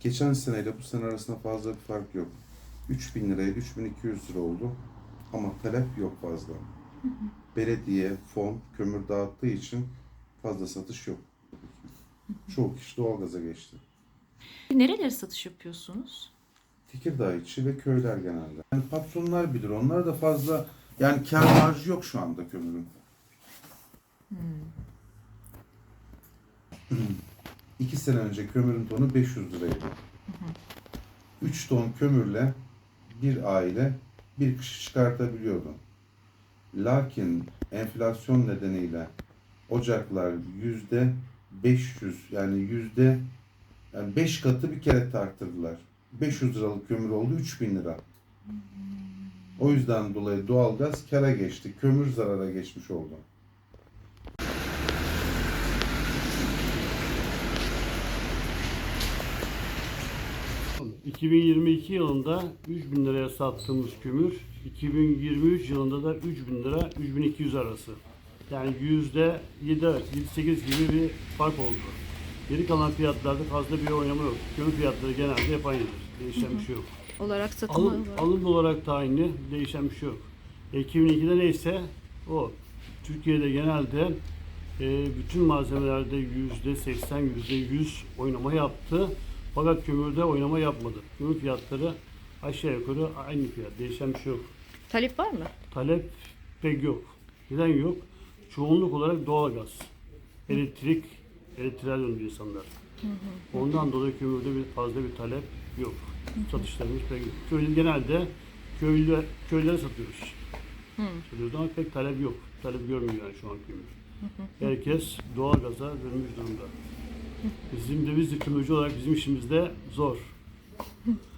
Geçen seneyle bu sene arasında fazla bir fark yok. 3000 liraya 3200 lira oldu. Ama talep yok fazla. Belediye, fon, kömür dağıttığı için fazla satış yok. Çoğu kişi doğalgaza geçti. Nerelere satış yapıyorsunuz? Tekirdağ içi ve köyler genelde. Yani patronlar bilir. Onlar da fazla yani kar marjı yok şu anda kömürün. İki sene önce kömürün tonu 500 liraydı. 3 ton kömürle bir aile bir kişi çıkartabiliyordu. Lakin enflasyon nedeniyle ocaklar yüzde 500 yani yüzde yani 5 katı bir kere tarttırdılar. 500 liralık kömür oldu 3000 lira. O yüzden dolayı doğalgaz kara geçti. Kömür zarara geçmiş oldu. 2022 yılında 3000 liraya sattığımız kömür 2023 yılında da 3000 lira 3200 arası. Yani yüzde 7-8 gibi bir fark oldu. Geri kalan fiyatlarda fazla bir oynama yok. Kömür fiyatları genelde hep aynıdır. Değişen bir şey yok. Olarak satımı Alım, alım olarak da aynı. Değişen bir şey yok. E, 2002'de neyse o. Türkiye'de genelde e, bütün malzemelerde yüzde 80, yüzde 100 oynama yaptı. Fakat kömürde oynama yapmadı. Kömür fiyatları aşağı yukarı aynı fiyat. Değişen bir şey yok. Talep var mı? Talep pek yok. Neden yok? Çoğunluk olarak doğalgaz. Elektrik, elektriğe döndü insanlar. Ondan dolayı kömürde bir fazla bir talep yok. Satışlarımız pek yok. Köylü genelde köylü, köylere satıyoruz. Satıyoruz ama pek talep yok. Talep görmüyor yani şu an kömür. Herkes doğalgaza dönmüş durumda. Bizim de biz de kömürcü olarak bizim işimiz de zor.